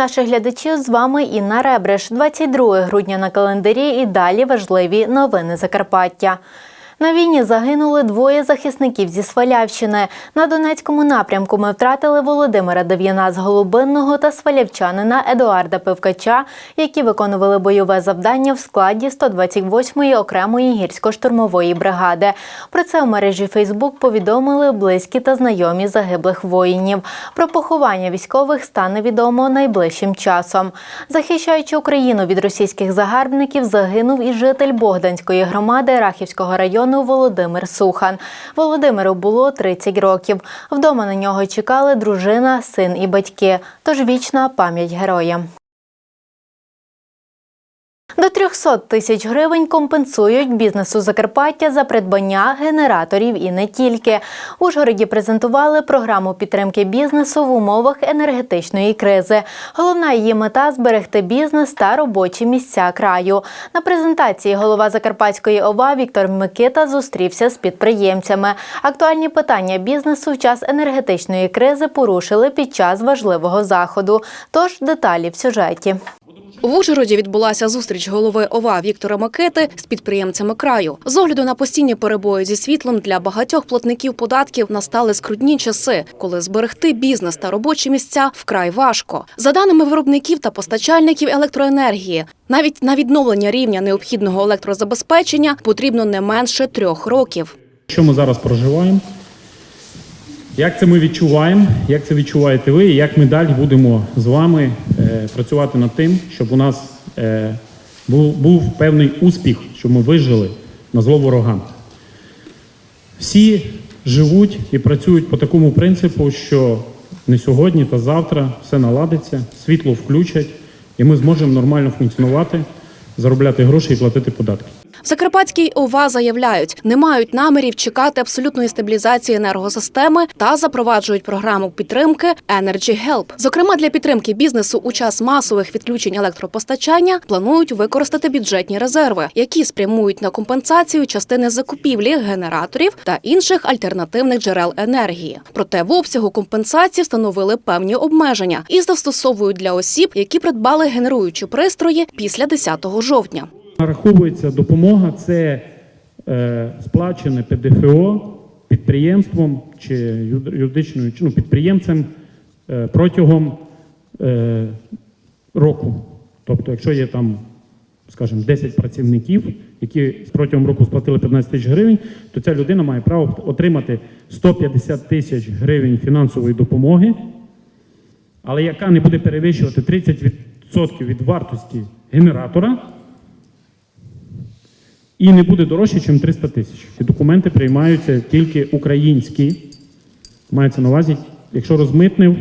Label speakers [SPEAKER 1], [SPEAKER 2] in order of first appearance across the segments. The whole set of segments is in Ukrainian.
[SPEAKER 1] наших глядачів. З вами Інна Ребреш. 22 грудня на календарі і далі важливі новини Закарпаття. На війні загинули двоє захисників зі Свалявщини. На Донецькому напрямку ми втратили Володимира Дев'яна з Голубинного та свалявчанина Едуарда Пивкача, які виконували бойове завдання в складі 128-ї окремої гірсько-штурмової бригади. Про це у мережі Фейсбук повідомили близькі та знайомі загиблих воїнів. Про поховання військових стане відомо найближчим часом. Захищаючи Україну від російських загарбників, загинув і житель Богданської громади Рахівського району Володимир Сухан. Володимиру було 30 років. Вдома на нього чекали дружина, син і батьки. Тож вічна пам'ять героям. До 300 тисяч гривень компенсують бізнесу Закарпаття за придбання генераторів і не тільки. Ужгороді презентували програму підтримки бізнесу в умовах енергетичної кризи. Головна її мета зберегти бізнес та робочі місця краю. На презентації голова Закарпатської ОВА Віктор Микита зустрівся з підприємцями. Актуальні питання бізнесу в час енергетичної кризи порушили під час важливого заходу. Тож деталі в сюжеті.
[SPEAKER 2] В Ужгороді відбулася зустріч голови ОВА Віктора Макети з підприємцями краю. З огляду на постійні перебої зі світлом для багатьох платників податків настали скрутні часи, коли зберегти бізнес та робочі місця вкрай важко. За даними виробників та постачальників електроенергії, навіть на відновлення рівня необхідного електрозабезпечення потрібно не менше трьох років.
[SPEAKER 3] Що ми зараз проживаємо? Як це ми відчуваємо? Як це відчуваєте ви? І як ми далі будемо з вами е, працювати над тим, щоб у нас е, був, був певний успіх, щоб ми вижили на зло ворогам? Всі живуть і працюють по такому принципу, що не сьогодні та завтра все наладиться, світло включать, і ми зможемо нормально функціонувати, заробляти гроші і платити податки.
[SPEAKER 2] В Закарпатській ОВА заявляють, не мають намірів чекати абсолютної стабілізації енергосистеми та запроваджують програму підтримки Energy Help. Зокрема, для підтримки бізнесу у час масових відключень електропостачання планують використати бюджетні резерви, які спрямують на компенсацію частини закупівлі генераторів та інших альтернативних джерел енергії. Проте в обсягу компенсації встановили певні обмеження і застосовують для осіб, які придбали генеруючі пристрої після 10 жовтня.
[SPEAKER 3] Нараховується допомога, це е, сплачене ПДФО підприємством чи юридичною ну, підприємцем е, протягом е, року. Тобто, якщо є там, скажімо, 10 працівників, які протягом року сплатили 15 тисяч гривень, то ця людина має право отримати 150 тисяч гривень фінансової допомоги, але яка не буде перевищувати 30% від вартості генератора і не буде дорожче, ніж 300 тисяч. Ці документи приймаються тільки українські. Мається на увазі, якщо розмитнив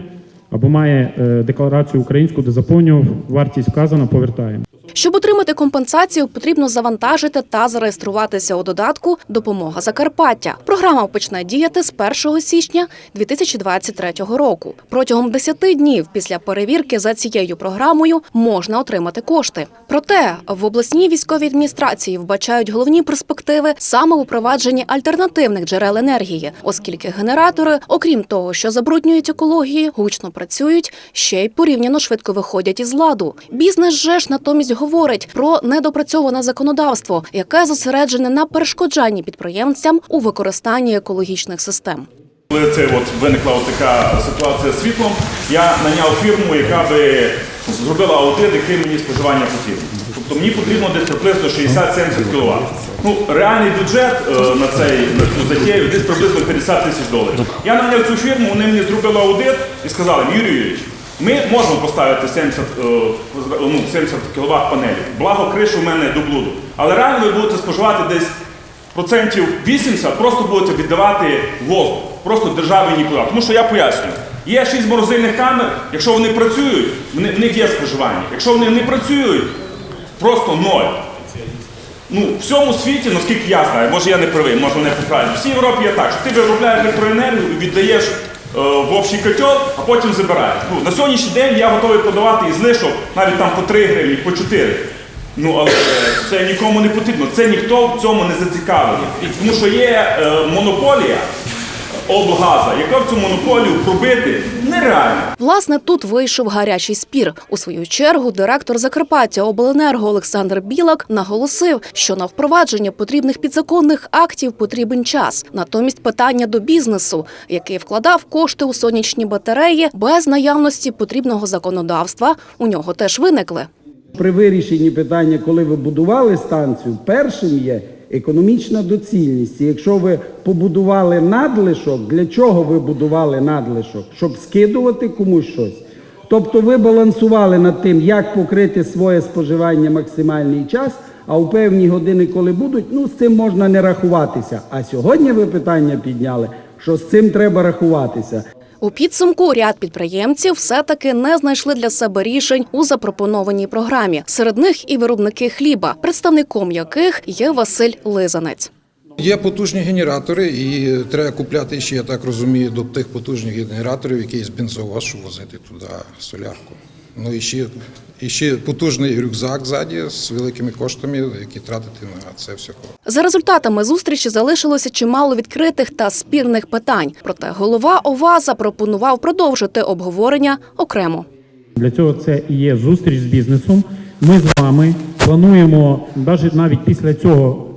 [SPEAKER 3] або має е, декларацію українську, де заповнював, вартість вказана, повертаємо.
[SPEAKER 2] Щоб отримати компенсацію, потрібно завантажити та зареєструватися у додатку Допомога Закарпаття. Програма почне діяти з 1 січня 2023 року. Протягом 10 днів після перевірки за цією програмою можна отримати кошти. Проте в обласній військовій адміністрації вбачають головні перспективи саме у провадженні альтернативних джерел енергії, оскільки генератори, окрім того, що забруднюють екологію, гучно працюють, ще й порівняно швидко виходять із ладу. Бізнес же ж натомість говорить про недопрацьоване законодавство, яке зосереджене на перешкоджанні підприємцям у використанні екологічних систем.
[SPEAKER 4] Коли це от виникла от така ситуація з світлом, я наняв фірму, яка би зробила аудит, який мені споживання потрібно. Тобто мені потрібно десь приблизно 60-70 кВт. Ну, реальний бюджет е, на, цей, на цю затею десь приблизно 50 тисяч доларів. Я наняв цю фірму, вони мені зробили аудит і сказали, Юрій Юрійович, ми можемо поставити 70, е, ну, 70 кВт панелі. Благо кришу в мене до блуду. Але реально ви будете споживати десь процентів 80 просто будете віддавати воздух, просто державі нікуди. Тому що я пояснюю, є 6 морозильних камер, якщо вони працюють, в них- є споживання. Якщо вони не працюють, просто ноль. Ну, в всьому світі, наскільки я знаю, може я не правий, може не поправлю. В всій Європі є так, що ти виробляєш електроенергію, і віддаєш в общий котел, а потім забирають. Ну, на сьогоднішній день я готовий подавати і знижок навіть там по 3 гривні, по 4. Ну, але е, це нікому не потрібно. Це ніхто в цьому не зацікавлений. Тому що є е, монополія облгаза, яка в цю монополію пробити нереально.
[SPEAKER 2] Власне, тут вийшов гарячий спір. У свою чергу директор Закарпаття Обленерго Олександр Білак наголосив, що на впровадження потрібних підзаконних актів потрібен час. Натомість питання до бізнесу, який вкладав кошти у сонячні батареї без наявності потрібного законодавства, у нього теж виникли.
[SPEAKER 5] При вирішенні питання, коли ви будували станцію, першим є економічна доцільність. І якщо ви побудували надлишок, для чого ви будували надлишок? Щоб скидувати комусь щось. Тобто ви балансували над тим, як покрити своє споживання максимальний час, а у певні години, коли будуть, ну з цим можна не рахуватися. А сьогодні ви питання підняли, що з цим треба рахуватися.
[SPEAKER 2] У підсумку ряд підприємців все-таки не знайшли для себе рішень у запропонованій програмі. Серед них і виробники хліба, представником яких є Василь Лизанець.
[SPEAKER 6] Є потужні генератори, і треба купляти ще, я так розумію, до тих потужних генераторів якийсь бензовоз, щоб возити туди солярку. Ну і ще, і ще потужний рюкзак ззаді з великими коштами, які тратити на це все.
[SPEAKER 2] За результатами зустрічі залишилося чимало відкритих та спірних питань. Проте голова ОВА запропонував продовжити обговорення окремо.
[SPEAKER 3] Для цього це і є зустріч з бізнесом. Ми з вами плануємо, навіть навіть після цього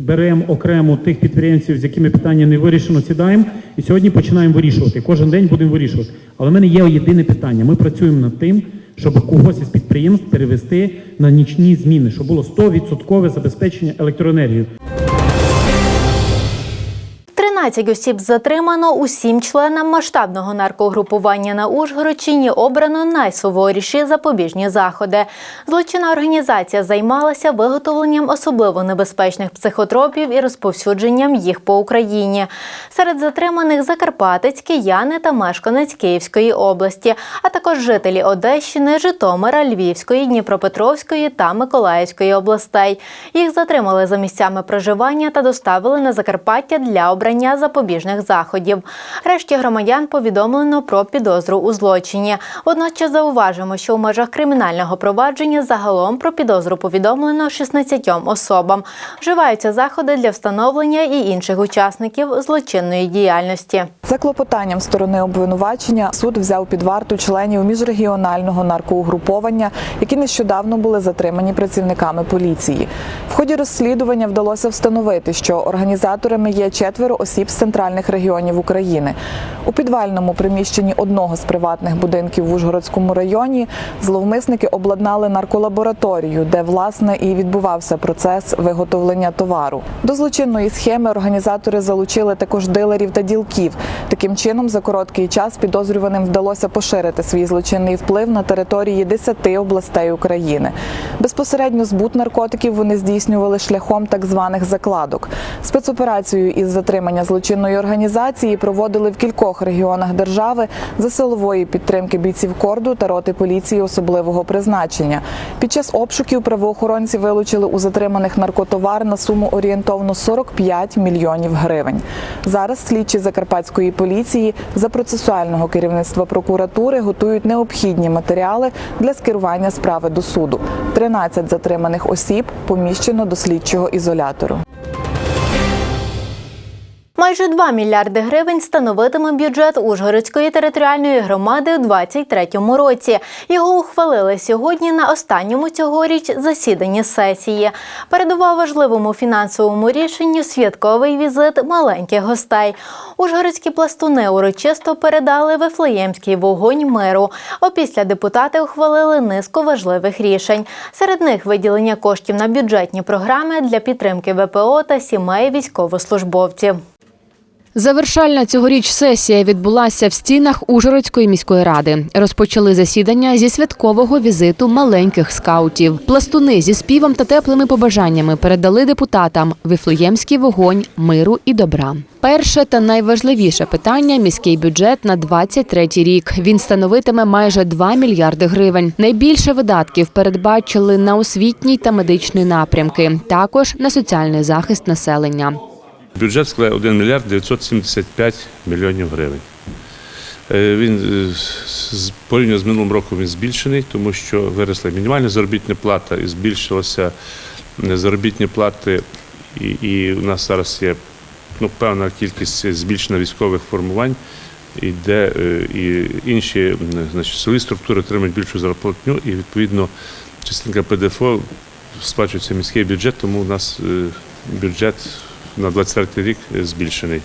[SPEAKER 3] беремо окремо тих підприємців, з якими питання не вирішено, сідаємо і сьогодні починаємо вирішувати. Кожен день будемо вирішувати. Але в мене є єдине питання. Ми працюємо над тим, щоб когось із підприємств перевести на нічні зміни, щоб було 100% забезпечення електроенергією.
[SPEAKER 1] 13 осіб затримано, усім членам масштабного наркогрупування на Ужгородщині обрано найсуворіші запобіжні заходи. Злочинна організація займалася виготовленням особливо небезпечних психотропів і розповсюдженням їх по Україні. Серед затриманих Закарпатець, кияни та мешканець Київської області, а також жителі Одещини, Житомира, Львівської, Дніпропетровської та Миколаївської областей. Їх затримали за місцями проживання та доставили на Закарпаття для обрання запобіжних заходів. Решті громадян повідомлено про підозру у злочині. Водночас зауважимо, що у межах кримінального провадження загалом про підозру повідомлено 16 особам. Вживаються заходи для встановлення і інших учасників злочинної діяльності.
[SPEAKER 7] За клопотанням сторони обвинувачення суд взяв під варту членів міжрегіонального наркоугруповання, які нещодавно були затримані працівниками поліції. В ході розслідування вдалося встановити, що організаторами є четверо осіб з центральних регіонів України. У підвальному приміщенні одного з приватних будинків в Ужгородському районі зловмисники обладнали нарколабораторію, де власне і відбувався процес виготовлення товару. До злочинної схеми організатори залучили також дилерів та ділків. Таким чином, за короткий час підозрюваним вдалося поширити свій злочинний вплив на території 10 областей України. Безпосередньо збут наркотиків вони здійснювали шляхом так званих закладок. Спецоперацію із затримання злочинної організації проводили в кількох регіонах держави за силової підтримки бійців корду та роти поліції особливого призначення. Під час обшуків правоохоронці вилучили у затриманих наркотовар на суму орієнтовно 45 мільйонів гривень. Зараз слідчі закарпатської поліції за процесуального керівництва прокуратури готують необхідні матеріали для скерування справи до суду. 13 затриманих осіб поміщено до слідчого ізолятору.
[SPEAKER 1] Майже 2 мільярди гривень становитиме бюджет Ужгородської територіальної громади у 2023 році. Його ухвалили сьогодні на останньому цьогоріч засіданні сесії. Передував важливому фінансовому рішенню святковий візит маленьких гостей. Ужгородські пластуни урочисто передали Вифлеємський вогонь миру. Опісля депутати ухвалили низку важливих рішень. Серед них виділення коштів на бюджетні програми для підтримки ВПО та сімей військовослужбовців.
[SPEAKER 8] Завершальна цьогоріч сесія відбулася в стінах Ужгородської міської ради. Розпочали засідання зі святкового візиту маленьких скаутів. Пластуни зі співом та теплими побажаннями передали депутатам вифлеємський вогонь миру і добра. Перше та найважливіше питання міський бюджет на 23 рік. Він становитиме майже 2 мільярди гривень. Найбільше видатків передбачили на освітній та медичний напрямки, також на соціальний захист населення.
[SPEAKER 9] Бюджет складає 1 мільярд 975 мільйонів гривень. Е, Він е, порівняно з минулим роком він збільшений, тому що виросла мінімальна заробітна плата і збільшилася е, заробітні плати. І, і у нас зараз є ну, певна кількість збільшена військових формувань, і де і інші значить, силові структури отримують більшу зарплатню, і відповідно частинка ПДФО сплачується міський бюджет, тому у нас бюджет на 23 рік збільшений.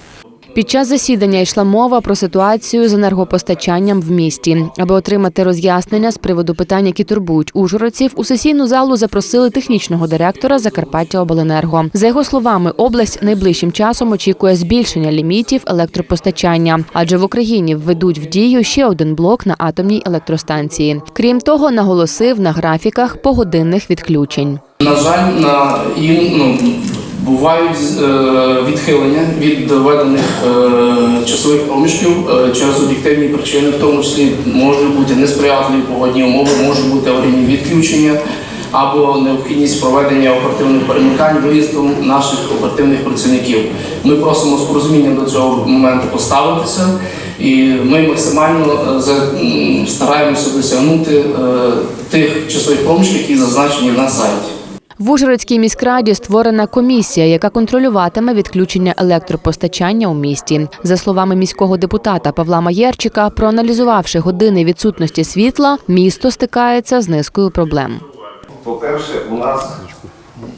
[SPEAKER 8] Під час засідання йшла мова про ситуацію з енергопостачанням в місті. Аби отримати роз'яснення з приводу питань, які турбують ужгородців, у сесійну залу запросили технічного директора Закарпаття Обленерго. За його словами, область найближчим часом очікує збільшення лімітів електропостачання, адже в Україні введуть в дію ще один блок на атомній електростанції. Крім того, наголосив на графіках погодинних відключень.
[SPEAKER 10] На жаль, на ну, бувають е, відхилення від доведених е, часових проміжків е, через об'єктивні причини, в тому числі можуть бути несприятливі погодні умови, можуть бути аварійні відключення або необхідність проведення оперативних перемикань виїздом наших оперативних працівників. Ми просимо з порозумінням до цього моменту поставитися, і ми максимально стараємося досягнути тих часових проміжків, які зазначені на сайті.
[SPEAKER 8] В Ужгородській міськраді створена комісія, яка контролюватиме відключення електропостачання у місті. За словами міського депутата Павла Маєрчика, проаналізувавши години відсутності світла, місто стикається з низкою проблем.
[SPEAKER 11] По-перше, у нас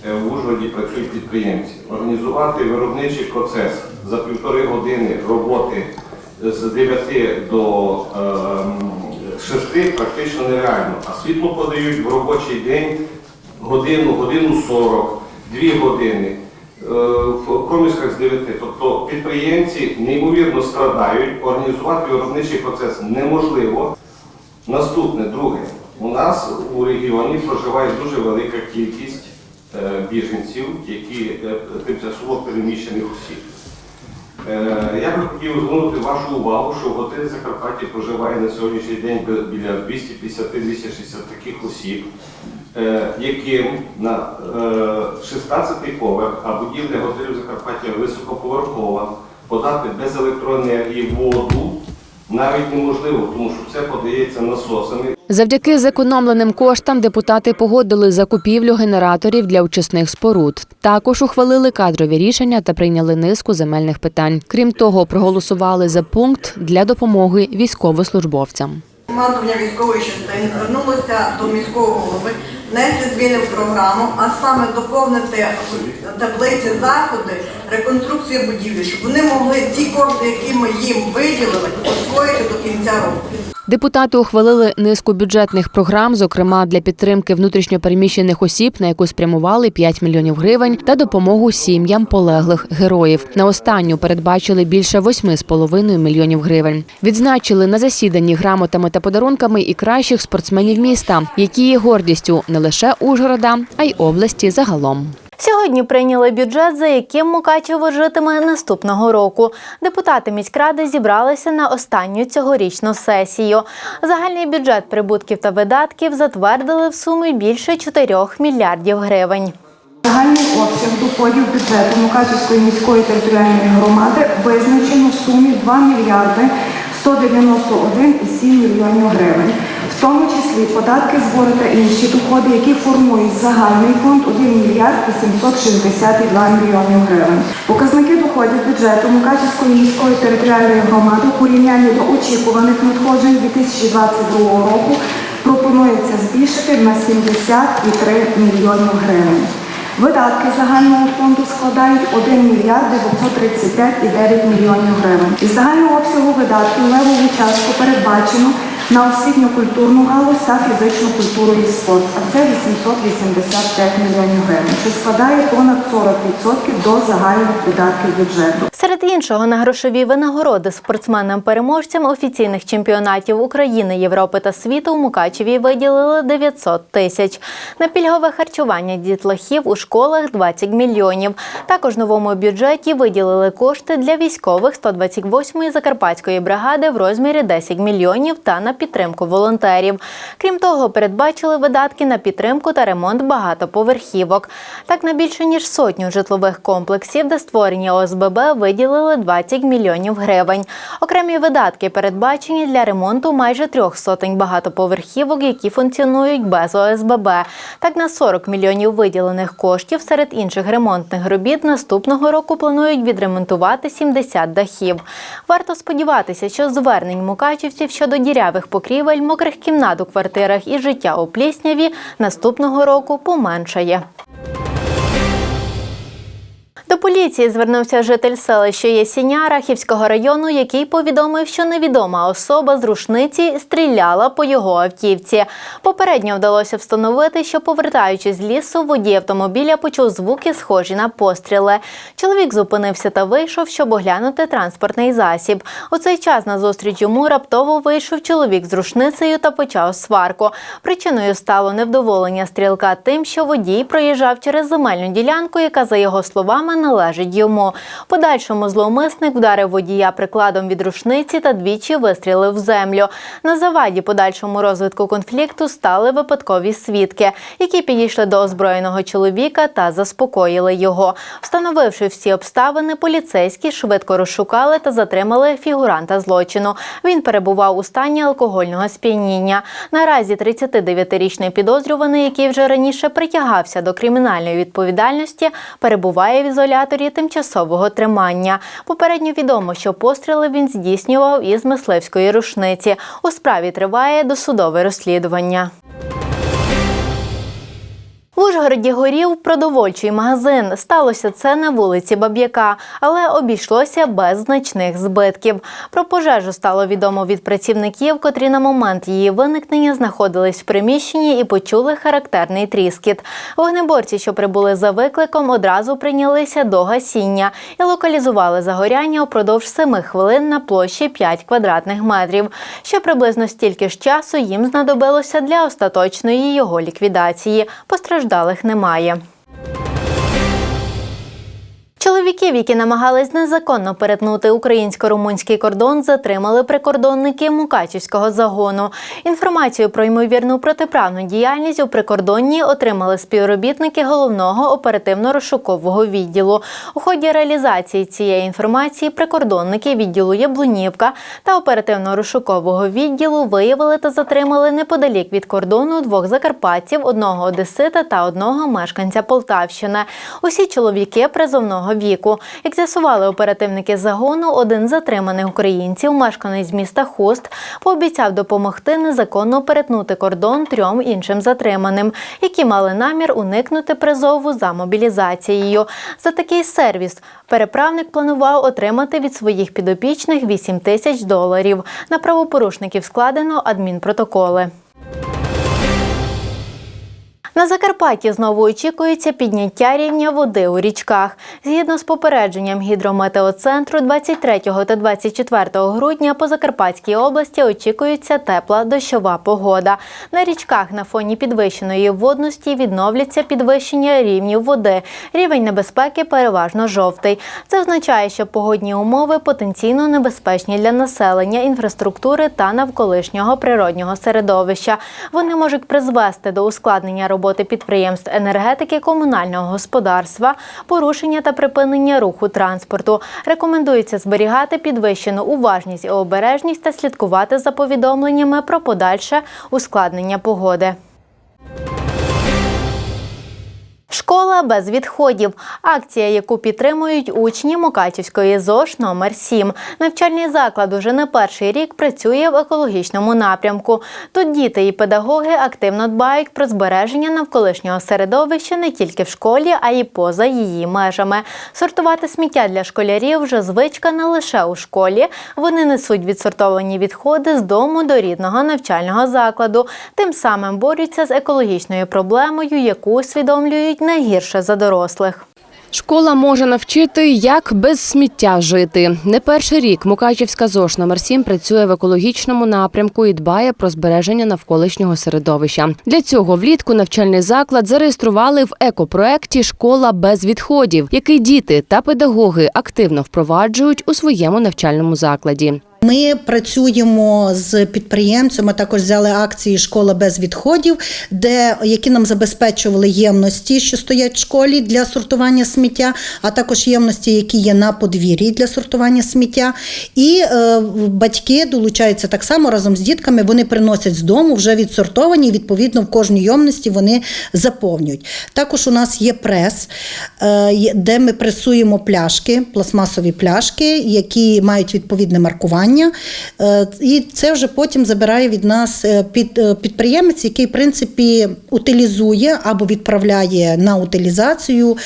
[SPEAKER 11] е, в Ужгороді працюють підприємці. Організувати виробничий процес за півтори години роботи з 9 до е, 6 практично нереально. А світло подають в робочий день годину, годину 40, 2 години. е, В проміжках з 9. Тобто підприємці неймовірно страдають, організувати виробничий процес неможливо. Наступне, друге, у нас у регіоні проживає дуже велика кількість е, біженців, які е, тимчасово переміщених осіб. Е, Я би хотів звернути вашу увагу, що в готелі Закарпаття проживає на сьогоднішній день біля 250-260 таких осіб, е, яким на 16-й поверх, а будівля готелю Закарпаття високоповерхова, подати без електроенергії воду навіть неможливо, тому що все подається насосами.
[SPEAKER 8] Завдяки зекономленим коштам депутати погодили закупівлю генераторів для очисних споруд. Також ухвалили кадрові рішення та прийняли низку земельних питань. Крім того, проголосували за пункт для допомоги військовослужбовцям.
[SPEAKER 12] Командування військової частини звернулося до міського голови внести зміни в програму, а саме доповнити таблиці заходи реконструкції будівлі, щоб вони могли ті кошти, які ми їм виділили, освоїти до кінця року.
[SPEAKER 8] Депутати ухвалили низку бюджетних програм, зокрема для підтримки внутрішньопереміщених осіб, на яку спрямували 5 мільйонів гривень, та допомогу сім'ям полеглих героїв. На останню передбачили більше 8,5 мільйонів гривень. Відзначили на засіданні грамотами та подарунками і кращих спортсменів міста, які є гордістю не лише Ужгорода, а й області загалом.
[SPEAKER 1] Сьогодні прийняли бюджет, за яким Мукачево житиме наступного року. Депутати міськради зібралися на останню цьогорічну сесію. Загальний бюджет прибутків та видатків затвердили в сумі більше 4 мільярдів гривень.
[SPEAKER 13] Загальний обсяг доходів бюджету Мукачівської міської територіальної громади визначено в сумі 2 мільярди 191,7 мільйонів гривень, в тому числі податки, збори та інші доходи, які формують загальний фонд 1 мільярд 862 мільйонів гривень. Показники доходів бюджету Мукачівської міської територіальної громади у порівнянні до очікуваних надходжень 2022 року пропонується збільшити на 70,3 мільйонів гривень. Видатки загального фонду складають 1 мільярд 935,9 мільйонів гривень. Із загального обсягу видатків левову частку передбачено на освітню культурну галузь та фізичну культуру і спорт, а це 885 мільйонів гривень, що складає понад 40% до загальних видатків бюджету.
[SPEAKER 1] Серед іншого на грошові винагороди спортсменам-переможцям офіційних чемпіонатів України, Європи та світу у Мукачеві виділили 900 тисяч. На пільгове харчування дітлахів у школах 20 мільйонів. Також новому бюджеті виділили кошти для військових 128-ї закарпатської бригади в розмірі 10 мільйонів та на підтримку волонтерів. Крім того, передбачили видатки на підтримку та ремонт багатоповерхівок. Так на більше ніж сотню житлових комплексів, де створені ОСББ, виділили виділили 20 мільйонів гривень. Окремі видатки передбачені для ремонту майже трьох сотень багатоповерхівок, які функціонують без ОСББ. Так на 40 мільйонів виділених коштів серед інших ремонтних робіт наступного року планують відремонтувати 70 дахів. Варто сподіватися, що звернень мукачівців щодо дірявих покрівель, мокрих кімнат у квартирах і життя у Плісняві наступного року поменшає. До поліції звернувся житель селища Єсіня Рахівського району, який повідомив, що невідома особа з рушниці стріляла по його автівці. Попередньо вдалося встановити, що повертаючись з лісу, водій автомобіля почув звуки, схожі на постріли. Чоловік зупинився та вийшов, щоб оглянути транспортний засіб. У цей час на зустріч йому раптово вийшов чоловік з рушницею та почав сварку. Причиною стало невдоволення стрілка тим, що водій проїжджав через земельну ділянку, яка, за його словами, належить йому. Подальшому зловмисник вдарив водія прикладом від рушниці та двічі вистрілив в землю. На заваді подальшому розвитку конфлікту стали випадкові свідки, які підійшли до озброєного чоловіка та заспокоїли його. Встановивши всі обставини, поліцейські швидко розшукали та затримали фігуранта злочину. Він перебував у стані алкогольного сп'яніння. Наразі 39-річний підозрюваний, який вже раніше притягався до кримінальної відповідальності, перебуває в ізоляторі тимчасового тримання. Попередньо відомо, що постріли він здійснював із мисливської рушниці. У справі триває досудове розслідування. В Ужгороді горів продовольчий магазин. Сталося це на вулиці Баб'яка, але обійшлося без значних збитків. Про пожежу стало відомо від працівників, котрі на момент її виникнення знаходились в приміщенні і почули характерний тріскіт. Вогнеборці, що прибули за викликом, одразу прийнялися до гасіння і локалізували загоряння упродовж 7 хвилин на площі 5 квадратних метрів. Ще приблизно стільки ж часу їм знадобилося для остаточної його ліквідації. Постраждалих немає. Чоловіків, які намагались незаконно перетнути українсько-румунський кордон, затримали прикордонники Мукачівського загону. Інформацію про ймовірну протиправну діяльність у прикордонні отримали співробітники головного оперативно-розшукового відділу. У ході реалізації цієї інформації прикордонники відділу Яблунівка та оперативно-розшукового відділу виявили та затримали неподалік від кордону двох закарпатців, одного одесита та одного мешканця Полтавщини. Усі чоловіки призовного віку. Як з'ясували оперативники загону, один з затриманих українців, мешканець міста Хуст, пообіцяв допомогти незаконно перетнути кордон трьом іншим затриманим, які мали намір уникнути призову за мобілізацією. За такий сервіс переправник планував отримати від своїх підопічних 8 тисяч доларів. На правопорушників складено адмінпротоколи. На Закарпатті знову очікується підняття рівня води у річках. Згідно з попередженням гідрометеоцентру, 23 та 24 грудня по Закарпатській області очікується тепла дощова погода. На річках на фоні підвищеної водності відновляться підвищення рівнів води. Рівень небезпеки переважно жовтий. Це означає, що погодні умови потенційно небезпечні для населення, інфраструктури та навколишнього природнього середовища. Вони можуть призвести до ускладнення роботи підприємств енергетики, комунального господарства, порушення та припинення руху транспорту. Рекомендується зберігати підвищену уважність і обережність та слідкувати за повідомленнями про подальше ускладнення погоди. Школа без відходів. Акція, яку підтримують учні Мукачівської ЗОЖ номер 7 Навчальний заклад уже не перший рік працює в екологічному напрямку. Тут діти і педагоги активно дбають про збереження навколишнього середовища не тільки в школі, а й поза її межами. Сортувати сміття для школярів вже звичка не лише у школі. Вони несуть відсортовані відходи з дому до рідного навчального закладу. Тим самим борються з екологічною проблемою, яку усвідомлюють не гірше за дорослих.
[SPEAKER 8] Школа може навчити, як без сміття жити. Не перший рік Мукачівська ЗОЖ номер 7 працює в екологічному напрямку і дбає про збереження навколишнього середовища. Для цього влітку навчальний заклад зареєстрували в екопроекті Школа без відходів, який діти та педагоги активно впроваджують у своєму навчальному закладі.
[SPEAKER 14] Ми працюємо з підприємцями, також взяли акції Школа без відходів, де які нам забезпечували ємності, що стоять в школі для сортування сміття, а також ємності, які є на подвір'ї для сортування сміття. І е, батьки долучаються так само разом з дітками. Вони приносять з дому вже відсортовані. Відповідно, в кожній ємності вони заповнюють. Також у нас є прес, е, де ми пресуємо пляшки, пластмасові пляшки, які мають відповідне маркування. Е, І це вже потім забирає від нас е, під, е, підприємець, який в принципі утилізує або відправляє на утилізацію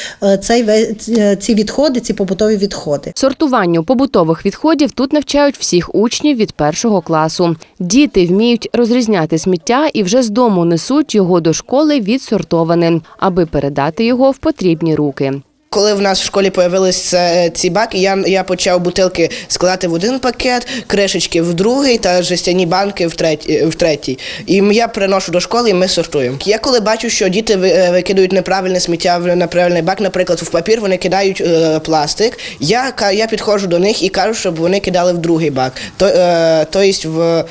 [SPEAKER 14] цей ці відходи, ці побутові відходи.
[SPEAKER 8] Сортуванню побутових відходів тут навчають всіх учнів від першого класу. Діти вміють розрізняти сміття і вже з дому несуть його до школи відсортованим, аби передати його в потрібні руки.
[SPEAKER 15] Коли в нас в школі з'явилися ці баки, я, я почав бутилки складати в один пакет, кришечки в другий та жестяні банки в третій. В третій. І я приношу до школи, і ми сортуємо. Я коли бачу, що діти е, викидають неправильне сміття в неправильний бак, наприклад, в папір вони кидають е, пластик. Я, я підходжу до них і кажу, щоб вони кидали в другий бак, то, е, то в,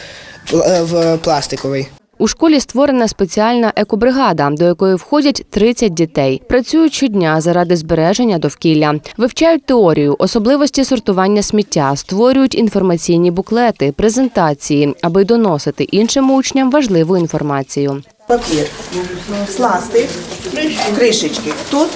[SPEAKER 15] в, в пластиковий.
[SPEAKER 8] У школі створена спеціальна екобригада, до якої входять 30 дітей. Працюють щодня заради збереження довкілля, вивчають теорію, особливості сортування сміття, створюють інформаційні буклети, презентації, аби доносити іншим учням важливу інформацію.
[SPEAKER 16] Папір, сластик, кришечки. Тут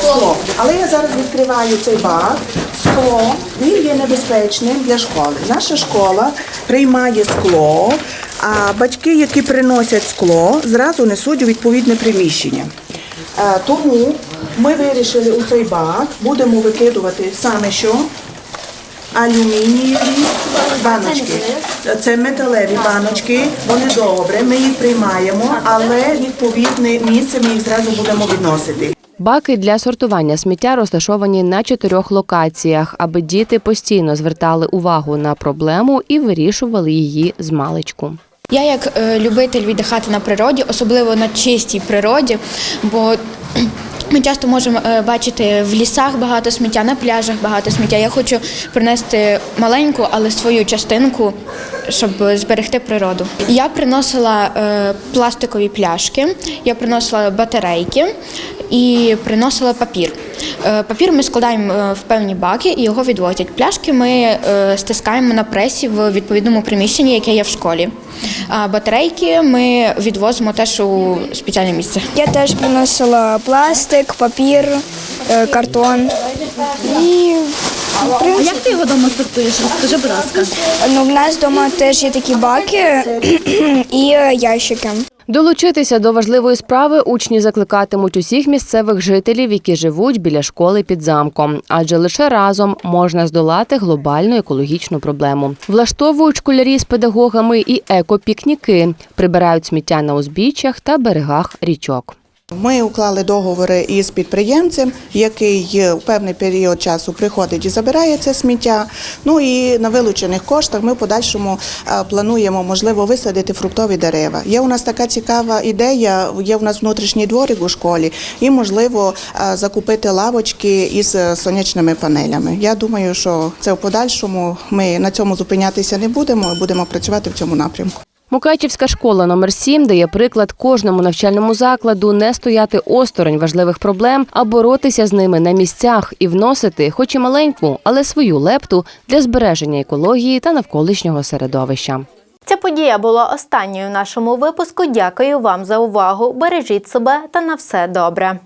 [SPEAKER 16] скло. Але я зараз відкриваю цей бак. Скло він є небезпечним для школи. Наша школа приймає скло, а батьки, які приносять скло, зразу несуть у відповідне приміщення. Е, Тому ми вирішили у цей бак будемо викидувати саме що? Алюмінієві баночки. Це металеві баночки, вони добре, ми їх приймаємо, але відповідне місце ми їх зразу будемо відносити.
[SPEAKER 8] Баки для сортування сміття розташовані на чотирьох локаціях, аби діти постійно звертали увагу на проблему і вирішували її з маличку.
[SPEAKER 17] Я як е, любитель віддихати на природі, особливо на чистій природі, бо ми часто можемо е, бачити в лісах багато сміття, на пляжах багато сміття. Я хочу принести маленьку, але свою частинку, щоб зберегти природу. Я приносила е, пластикові пляшки, я приносила батарейки і приносила папір. Е, Папір ми складаємо е, в певні баки і його відвозять. Пляшки ми е, стискаємо на пресі в відповідному приміщенні, яке є в школі. А батарейки ми відвозимо теж у спеціальне місце.
[SPEAKER 18] Я теж приносила пластик, папір, картон. І
[SPEAKER 2] А як ти його вдома сортуєш? Розкажи, будь ласка.
[SPEAKER 18] ну, в нас вдома теж є такі баки і ящики.
[SPEAKER 8] Долучитися до важливої справи учні закликатимуть усіх місцевих жителів, які живуть біля школи під замком, адже лише разом можна здолати глобальну екологічну проблему. Влаштовують школярі з педагогами і екопікніки, прибирають сміття на узбіччях та берегах річок.
[SPEAKER 16] Ми уклали договори із підприємцем, який у певний період часу приходить і забирає це сміття. Ну і на вилучених коштах ми в подальшому е, плануємо, можливо, висадити фруктові дерева. Є у нас така цікава ідея, є у нас внутрішній дворик у школі, і можливо е, закупити лавочки із е, сонячними панелями. Я думаю, що це в подальшому ми на цьому зупинятися не будемо, будемо працювати в цьому напрямку.
[SPEAKER 8] Мукачівська школа номер 7 дає приклад кожному навчальному закладу не стояти осторонь важливих проблем, а боротися з ними на місцях і вносити, хоч і маленьку, але свою лепту для збереження екології та навколишнього середовища.
[SPEAKER 1] Ця подія була останньою в нашому випуску. Дякую вам за увагу. Бережіть себе та на все добре.